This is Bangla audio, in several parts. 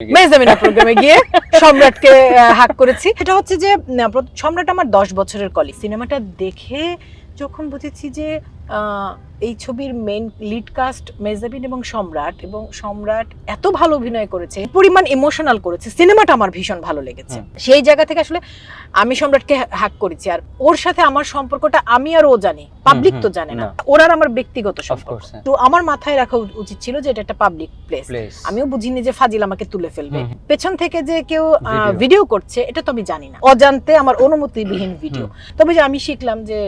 মেজামিনা প্রোগ্রামে গিয়ে সম্রাটকে হাক করেছি। এটা হচ্ছে যে সম্রাট আমার দশ বছরের কলি সিনেমাটা দেখে যখন বুঝেছি যে এই ছবির মেন লিড কাস্ট মেজাবিন এবং সম্রাট এবং সম্রাট এত ভালো অভিনয় করেছে পরিমাণ ইমোশনাল করেছে সিনেমাটা আমার ভীষণ ভালো লেগেছে। সেই জায়গা থেকে আসলে আমি সম্রাটকে হাক করেছি আর ওর সাথে আমার সম্পর্কটা আমি আর ও জানি পাবলিক তো জানে না। ওর আর আমার ব্যক্তিগত সম্পর্ক। তো আমার মাথায় রাখা উচিত ছিল যে এটা একটা পাবলিক প্লেস আমিও বুঝিনি যে ফাজিল আমাকে তুলে ফেলবে। পেছন থেকে যে কেউ. ভিডিও করছে এটা তো আমি জানি না। অজান্তে আমার অনুমতিবিহীন ভিডিও তবে যে আমি শিখলাম যে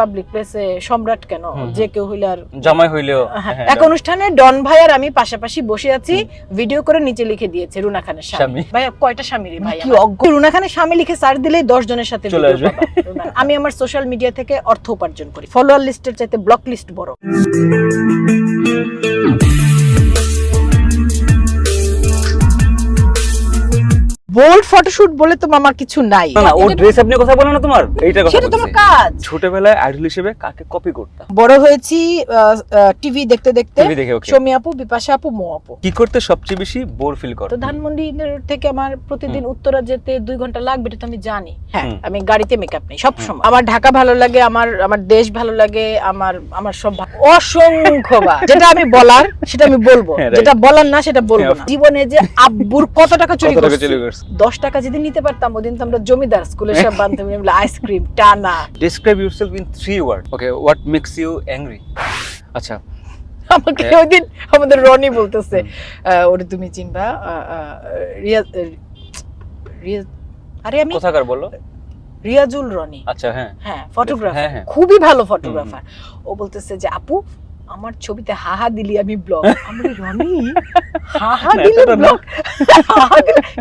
পাবলিক প্লেসে সম্রাট কেন? যে কেউ হইলে আর জামাই হইলেও হ্যাঁ, হ্যাঁ, এক অনুষ্ঠানে ডন ভাই আর আমি পাশাপাশি বসে আছি ভিডিও করে নিচে লিখে দিয়েছে রুনা খানের স্বামী। ভাই কয়টা স্বামী রে ভাই কি অজ্ঞ রুনা খানের স্বামী লিখে সার্চ দিলেই দশ জনের সাথে চলে আসবে। আমি আমার সোশ্যাল মিডিয়া থেকে অর্থ উপার্জন করি। ফলোয়ার লিস্টের চাইতে ব্লক লিস্ট বড়। বোল্ড ফটোশুট বলে তো আমার কিছু নাই। না ও ড্রেস আপনি কথা বলে না তোমার। এইটার কথা সেটা তোমার কাজ। ছোটবেলায় আইডল হিসেবে কাকে কপি করতাম? বড় হয়েছি টিভি দেখতে দেখতে। টিভি দেখে ওকে সৌমি আপু বিপাশা আপু মো আপু। কি করতে সবচেয়ে বেশি বোর ফিল করো তো ধানমন্ডির থেকে আমার প্রতিদিন উত্তরা যেতে দুই ঘণ্টা লাগবে এটা তো আমি জানি। হ্যাঁ। আমি গাড়িতে মেকআপ নেই সব সময়। আমার ঢাকা ভালো লাগে আমার আমার দেশ ভালো লাগে আমার আমার সব অসংখ্যবার যেটা আমি বলার সেটা আমি বলব। হ্যাঁ, যেটা বলার না সেটা বলব হ্যাঁ, না। জীবনে যে আব্বুর কত টাকা চুরি করছি। দশ টাকা যদি নিতে পারতাম ওদিন তো আমরা জমিদার স্কুলের সব বান্ধবী মিলে আইসক্রিম টানা। Describe yourself in three word okay what makes you angry আচ্ছা। আমাকে। ওই দিন আমাদের রনি বলতেছে আহ, ওরে তুমি চিনবা রিয়াজ রিয়াজ আরে আমি কোথাকার বলো? রিয়াজুল রনি। আচ্ছা হ্যাঁ। হ্যাঁ ফটোগ্রাফার হ্যাঁ, হ্যাঁ। খুবই ভালো ফটোগ্রাফার ও বলতেছে যে আপু আমার ছবিতে হাহা দিলি আমি ব্লগ আমি রনি হাহা দিলি ব্লগ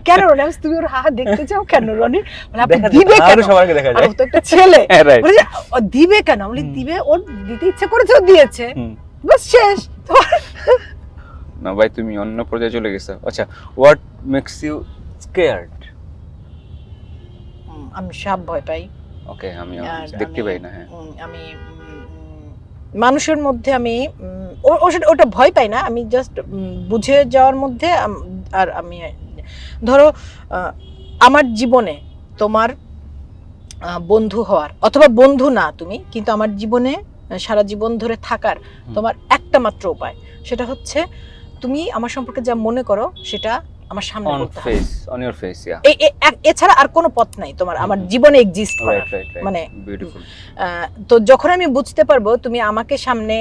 কেন রনি তুমি ওর হাহা দেখতে চাও কেন রনি? বলে, আপু দেখা দিবে কেন? সবাইকে দেখা যায় তো একটা ছেলে। হ্যাঁ দিবে কেন? আমি দিবে ওর দিতে ইচ্ছে করেছে ও দিয়েছে। বাস শেষ। না ভাই তুমি অন্য পর্যায়ে চলে গেছো। আচ্ছা হোয়াট মেক্স ইউ স্কেয়ার্ড আমি সাপ ভয় পাই। ওকে আমি দেখতে পাই না হ্যাঁ। আমি মানুষের মধ্যে আমি ওটা ভয় পাই না। আমি জাস্ট বুঝে যাওয়ার মধ্যে আর আমি ধরো আমার জীবনে তোমার বন্ধু হওয়ার অথবা বন্ধু না তুমি কিন্তু আমার জীবনে সারা জীবন ধরে থাকার তোমার একটা মাত্র উপায়। সেটা হচ্ছে তুমি আমার সম্পর্কে যা মনে করো সেটা আমার সামনে on face on your face yeah এছাড়া আর কোনো পথ নাই তোমার আমার জীবনে এক্সিস্ট করার মানে বিউটিফুল তো যখন আমি বুঝতে পারব তুমি আমাকে সামনে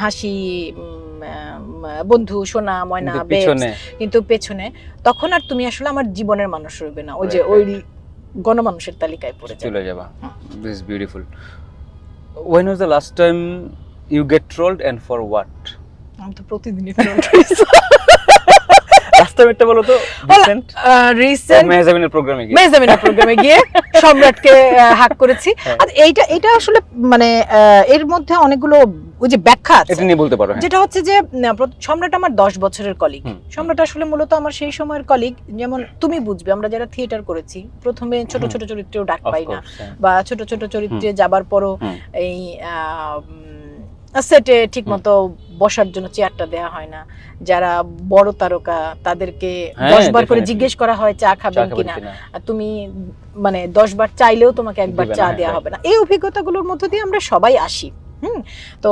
হাসি বন্ধু সোনা ময়না কিন্তু কিন্তু পেছনে তখন আর তুমি আসলে আমার জীবনের মানুষ রইবে না। ওই যে ওই গণমানুষের তালিকায় পড়ে চলে যাবা। This beautiful when was the last time you get trolled and for what? আমি তো প্রতিদিনই লাস্ট টাইম একটা বলো তো রিসেন্ট রিসেন্ট প্রোগ্রামে গিয়ে। মেজামিনা প্রোগ্রামে গিয়ে সম্রাটকে হাক করেছি। হ্যাঁ। আর এইটা এটা আসলে মানে এর মধ্যে অনেকগুলো ওই যে ব্যাখ্যা আছে। এটা নিয়ে বলতে পারো হ্যাঁ। যেটা হচ্ছে যে সম্রাট আমার দশ বছরের কলিগ সম্রাট আসলে মূলত আমার সেই সময়ের কলিগ যেমন তুমি বুঝবে আমরা যারা থিয়েটার করেছি প্রথমে ছোট ছোট চরিত্রেও ডাক পাই না। হ্যাঁ। বা ছোট ছোট চরিত্রে যাবার পরও। এই সেটে ঠিক মতো বসার জন্য চেয়ারটা দেওয়া হয় না। যারা বড় তারকা তাদেরকে হ্যাঁ, দশ বার করে জিজ্ঞেস করা হয় চা খাবেন কিনা? তুমি মানে দশ বার চাইলেও তোমাকে একবার চা হ্যাঁ, দেওয়া হবে না। এই অভিজ্ঞতাগুলোর মধ্য দিয়ে আমরা সবাই আসি হুম? তো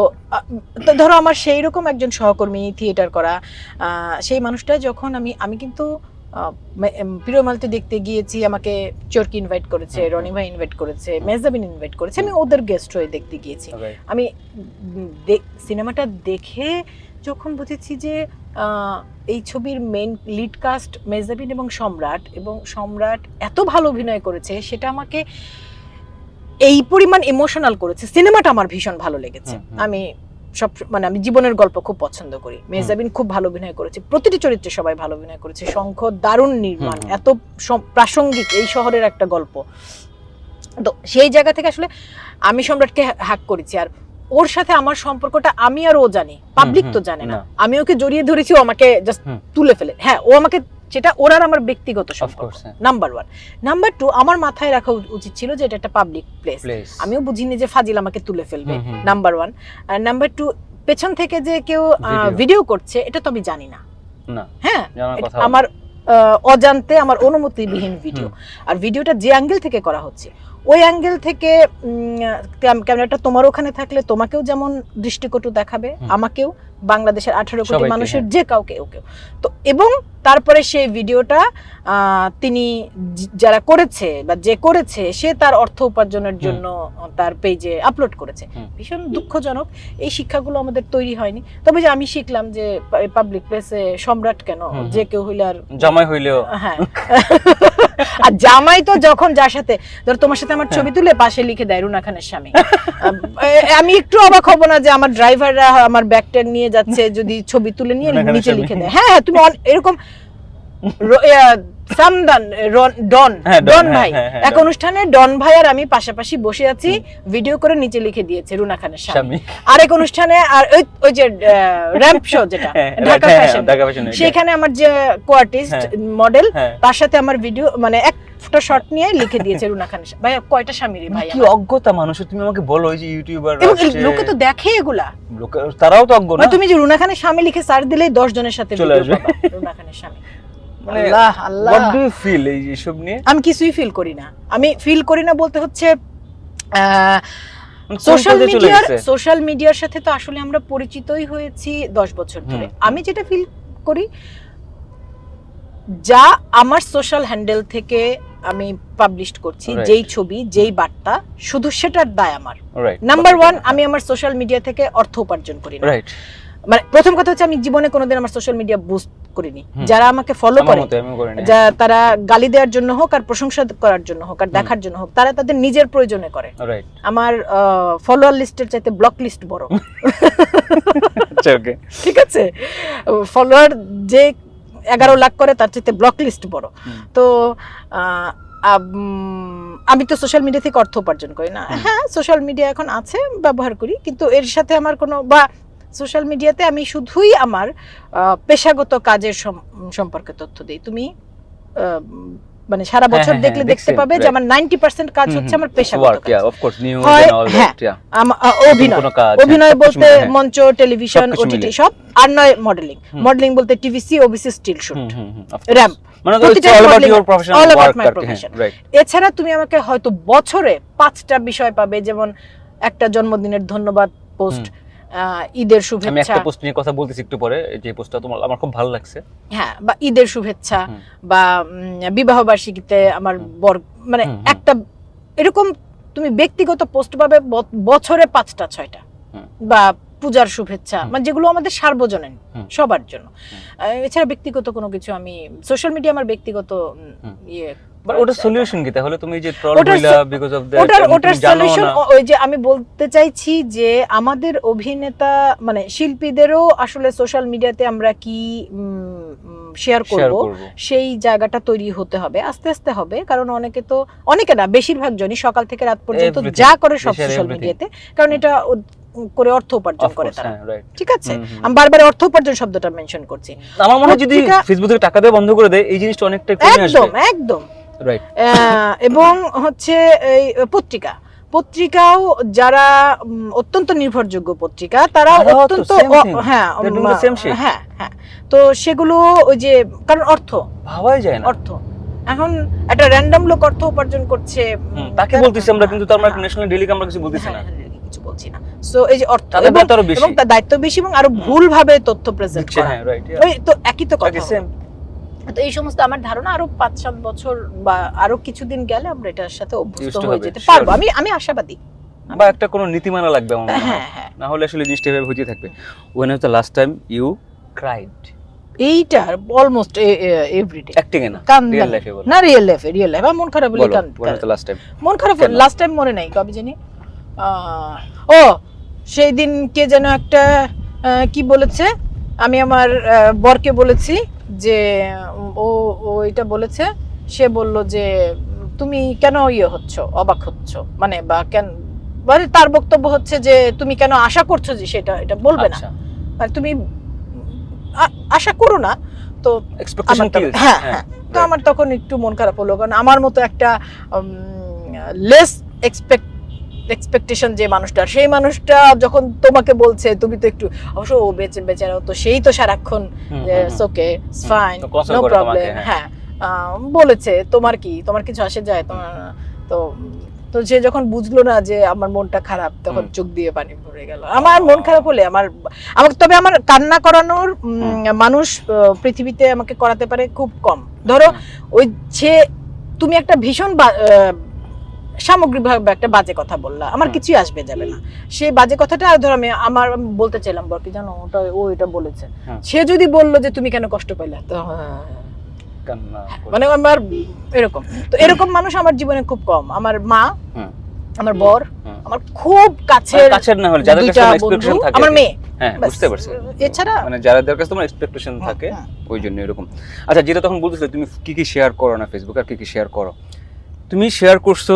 ধরো আমার সেই রকম একজন সহকর্মী থিয়েটার করা আহ, সেই মানুষটা যখন আমি আমি কিন্তু প্রিয় মালতি দেখতে গিয়েছি আমাকে চরকি ইনভাইট করেছে। রনি ভাই ইনভাইট করেছে মেজাবিন ইনভাইট করেছে আমি ওদের গেস্ট হয়ে দেখতে গিয়েছি আমি সিনেমাটা দেখে যখন বুঝেছি যে এই ছবির মেন লিড কাস্ট মেজাবিন এবং সম্রাট এবং সম্রাট এত ভালো অভিনয় করেছে সেটা আমাকে এই পরিমাণ ইমোশনাল করেছে সিনেমাটা আমার ভীষণ ভালো লেগেছে। আমি সব মানে আমি জীবনের গল্প খুব পছন্দ করি। মেজাবিন খুব ভালো অভিনয় করেছে। প্রতিটি চরিত্রে সবাই ভালো অভিনয় করেছে। শঙ্খ দারুণ নির্মাণ। এত প্রাসঙ্গিক এই শহরের একটা গল্প। তো সেই জায়গা থেকে আসলে আমি সম্রাটকে হাক করেছি। আর ওর সাথে আমার সম্পর্কটা আমি আর ও জানি। পাবলিক তো জানে না। আমি ওকে জড়িয়ে ধরেছি ও আমাকে জাস্ট তুলে ফেলে। হ্যাঁ ও আমাকে সেটা ওর আর আমার ব্যক্তিগত সম্পর্ক। নাম্বার ওয়ান নাম্বার টু আমার মাথায় রাখা উচিত ছিল যে এটা একটা পাবলিক প্লেস আমিও বুঝিনি যে ফাজিল আমাকে তুলে ফেলবে। নাম্বার ওয়ান নাম্বার টু পেছন থেকে যে কেউ ভিডিও করছে এটা তো আমি জানি না। না। হ্যাঁ? আমার অজান্তে আমার অনুমতিবিহীন ভিডিও আর ভিডিওটা যে অ্যাঙ্গেল থেকে করা হচ্ছে ওই অ্যাঙ্গেল থেকে উম, ক্যামেরাটা তোমার ওখানে থাকলে তোমাকেও যেমন দৃষ্টিকটু দেখাবে আমাকেও বাংলাদেশের আঠারো কোটি মানুষের হ্যাঁ। যে কাউকে কেউ। তো এবং তারপরে সেই ভিডিওটা তিনি যারা করেছে বা যে করেছে সে তার অর্থ উপার্জনের জন্য তার পেজে আপলোড করেছে। ভীষণ দুঃখজনক এই শিক্ষাগুলো আমাদের তৈরি হয়নি। তবে যে আমি শিখলাম যে পাবলিক প্লেসে সম্রাট কেন। যে কেউ হইলে আর জামাই হইলেও। হ্যাঁ। আর জামাই তো যখন যার সাথে ধর তোমার সাথে আমার ছবি তুলে পাশে লিখে দেয় রুনা খানের স্বামী। আমি একটু অবাক হব না যে আমার ড্রাইভাররা আমার ব্যাগ ট্যাগ নিয়ে যাচ্ছে যদি ছবি তুলে নিয়ে নিচে লিখে দেয়। হ্যাঁ হ্যাঁ তুমি এরকম সামদান ডন হ্যাঁ, ডন, ডন হ্যাঁ, ভাই। হ্যাঁ, এক অনুষ্ঠানে ডন ভাই আর আমি পাশাপাশি বসে আছি ভিডিও করে নিচে লিখে দিয়েছে রুনা খানের স্বামী। আরেক অনুষ্ঠানে আর ওই ওই যে র্যাম্প শো যেটা ঢাকা ফ্যাশন সেখানে আমার যে কোয়ার্টিস্ট। মডেল তার সাথে আমার ভিডিও মানে এক একটা শর্ট নিয়ে লিখে দিয়েছে রুনা খান ভাই কয়টা স্বামী রে ভাই কি অজ্ঞতা মানুষের তুমি আমাকে বলো এই যে ইউটিউবার লোকে তো দেখে এগুলা। তারাও তো অজ্ঞ না? তুমি যে রুনা খানের স্বামী লিখে সার্চ দিলেই দশ জনের সাথে চলে আসবে। রুনা খানের স্বামী। মানে আল্লাহ আল্লাহ। হোয়াট ডু ইউ ফিল এই এসব নিয়ে? আমি কিছুই ফিল করি না। আমি ফিল করি না বলতে হচ্ছে সোশ্যাল মিডিয়ার সোশ্যাল মিডিয়ার সাথে তো আসলে আমরা পরিচিতই হয়েছি দশ বছর ধরে। আমি যেটা ফিল করি যা আমার সোশ্যাল হ্যান্ডেল থেকে আমি পাবলিশ করছি যেই ছবি যেই বার্তা শুধু সেটার দায় আমার। নাম্বার ওয়ান আমি আমার সোশ্যাল মিডিয়া থেকে অর্থ উপার্জন করি না। মানে প্রথম কথা হচ্ছে আমি জীবনে কোনোদিন আমার সোশ্যাল মিডিয়া বুস্ট করিনি। যারা আমাকে ফলো করে যা তারা গালি দেওয়ার জন্য হোক আর প্রশংসা করার জন্য হোক আর দেখার জন্য হোক তারা তাদের নিজের প্রয়োজনে করে। আমার ফলোয়ার লিস্টের চাইতে ব্লক লিস্ট বড়। আচ্ছা ঠিক আছে? ফলোয়ার যে এগারো লাখ করে তার চাইতে ব্লক লিস্ট বড়। তো আমি তো সোশ্যাল মিডিয়া থেকে অর্থ উপার্জন করি না। হ্যাঁ সোশ্যাল মিডিয়া এখন আছে ব্যবহার করি কিন্তু এর সাথে আমার কোনো বা সোশ্যাল মিডিয়াতে আমি শুধুই আমার পেশাগত কাজের সম্পর্কে তথ্য দিই। তুমি মানে সারা হ্যাঁ, বছর হ্যাঁ, দেখলে হ্যাঁ, দেখতে পাবে যে আমার নাইনটি পার্সেন্ট কাজ হচ্ছে আমার পেশাগত কাজ। অফ কোর্স নিউজ অভিনয়। অভিনয় বলতে। মঞ্চ টেলিভিশন ওটিটি সব আর নয় মডেলিং মডেলিং বলতে TVC OBC still shoot. Ramp. এছাড়া তুমি আমাকে হয়তো বছরে পাঁচটা বিষয় পাবে যেমন একটা জন্মদিনের ধন্যবাদ পোস্ট ঈদের শুভেচ্ছা। আমি একটা পোস্ট নিয়ে কথা বলতেছি একটু পরে যে পোস্টটা তোমার আমার খুব ভালো লাগছে। হ্যাঁ বা ঈদের শুভেচ্ছা বা বিবাহ বার্ষিকীতে আমার বর মানে। একটা এরকম তুমি ব্যক্তিগত পোস্ট পাবে বছরে পাঁচটা ছয়টা। বা পূজার শুভেচ্ছা মানে যেগুলো আমাদের সার্বজনীন সবার জন্য। এছাড়া ব্যক্তিগত কোনো কিছু আমি সোশ্যাল মিডিয়া আমার ব্যক্তিগত ইয়ে বাট ওটা সলিউশন কি? তাহলে তুমি যে ট্রল হইলা বিকজ অফ দ্যাট ওটার ওটার সলিউশন ওই যে আমি বলতে চাইছি যে আমাদের অভিনেতা মানে শিল্পীদেরও আসলে সোশ্যাল মিডিয়াতে আমরা কি শেয়ার করব সেই জায়গাটা তৈরি হতে হবে আস্তে আস্তে হবে। কারণ অনেকে তো অনেকে না বেশিরভাগ জনই সকাল থেকে রাত পর্যন্ত যা করে সব সোশ্যাল মিডিয়াতে কারণ এটা করে অর্থ উপার্জন করে তারা। হ্যাঁ ঠিক আছে। আমি বারবার অর্থ উপার্জন শব্দটা মেনশন করছি। আমার মনে হয় যদি ফেসবুক টাকা দিয়ে বন্ধ করে দেয় এই জিনিসটা অনেকটা একদম একদম। এবং হচ্ছে এই পত্রিকা। পত্রিকাও যারা অত্যন্ত নির্ভরযোগ্য পত্রিকা তারা অত্যন্ত. হ্যাঁ. হ্যাঁ হ্যাঁ। তো সেগুলো ওই যে কারণ অর্থ। ভাবাই যায় না। অর্থ। এখন একটা র্যান্ডম লোক অর্থ উপার্জন করছে তাকে বলতেছি আমরা কিন্তু তার হ্যাঁ, ন্যাশনাল আমরা কিছু বলতেছি না। হ্যাঁ, হ্যাঁ, কিছু বলছি না। সো এই যে অর্থ এবং- তার দায়িত্ব বেশি এবং আরও ভুল ভাবে তথ্য প্রেজেন্ট করা। হ্যাঁ রাইট ওই তো একই তো কথা। তো এই সমস্ত আমার ধারণা আরও পাঁচ সাত বছর বা আরও কিছুদিন গেলে আমরা এটার সাথে অভ্যস্ত হয়ে যেতে পারব। আমি আমি আশাবাদী। বা একটা কোনো নীতিমালা লাগবে আমার হ্যাঁ। হ্যাঁ না হলে আসলে জিনিসটা এভাবে হতে থাকবে। When was the last time you cried এইটার অলমোস্ট এভরিডে অ্যাক্টিং এ না? কান রিয়েল লাইফে না। রিয়েল লাইফে রিয়েল লাইফ মন খারাপ হলে কান when was the last time মন খারাপ কেন? লাস্ট টাইম মনে নাই কবে জানি। ও সেই দিন কে যেন একটা কি বলেছে? আমি আমার বরকে বলেছি যে ও ও এটা বলেছে সে বলল যে তুমি কেন ইয়ে হচ্ছ অবাক হচ্ছ? মানে বা কেন মানে তার বক্তব্য হচ্ছে যে তুমি কেন আশা করছ যে সেটা এটা বলবে না? আচ্ছা। মানে তুমি আশা করো না তো এক্সপেকটেশন আমার হ্যাঁ, হ্যাঁ। তো আমার তখন একটু মন খারাপ হলো কারণ আমার মতো একটা লেস এক্সপেক্ট এক্সপেকটেশন যে মানুষটা সেই মানুষটা যখন তোমাকে বলছে তুমি তো একটু অবশ্য ও বেঁচে বেচারা তো সেই তো সারাক্ষণ। ওকে ফাইন নো প্রবলেম হ্যাঁ। বলেছে তোমার কি? তোমার কিছু আসে যায়? তোমার তো তো সে যখন বুঝলো না যে আমার মনটা খারাপ তখন চোখ দিয়ে পানি ভরে গেল। আমার মন খারাপ হলে আমার আমার তবে আমার কান্না করানোর মানুষ পৃথিবীতে আমাকে করাতে পারে খুব কম। ধরো ওই যে তুমি একটা ভীষণ সামগ্রিকভাবে একটা বাজে কথা বললা। আমার কিছুই আসবে যাবে না। সেই বাজে কথাটা ধর আমি আমার বলতে চাইলাম বর কি জানো ওটা ও এটা বলেছে। সে যদি বলল যে তুমি কেন কষ্ট পাইলা তো হ্যাঁ, করে। মানে আমার এরকম। তো এরকম মানুষ আমার জীবনে খুব কম। আমার মা আমার বর আমার খুব কাছের কাছের না হলে যাদের কাছে এক্সপেকটেশন থাকে আমার মেয়ে। হ্যাঁ বুঝতে পারছি। এছাড়া মানে যাদের কাছে তোমার এক্সপেকটেশন থাকে ওই জন্য এরকম। আচ্ছা যেটা তখন বলতেছিলে তুমি কি কি শেয়ার করো না ফেসবুক আর কি কি শেয়ার করো? তুমি শেয়ার করছ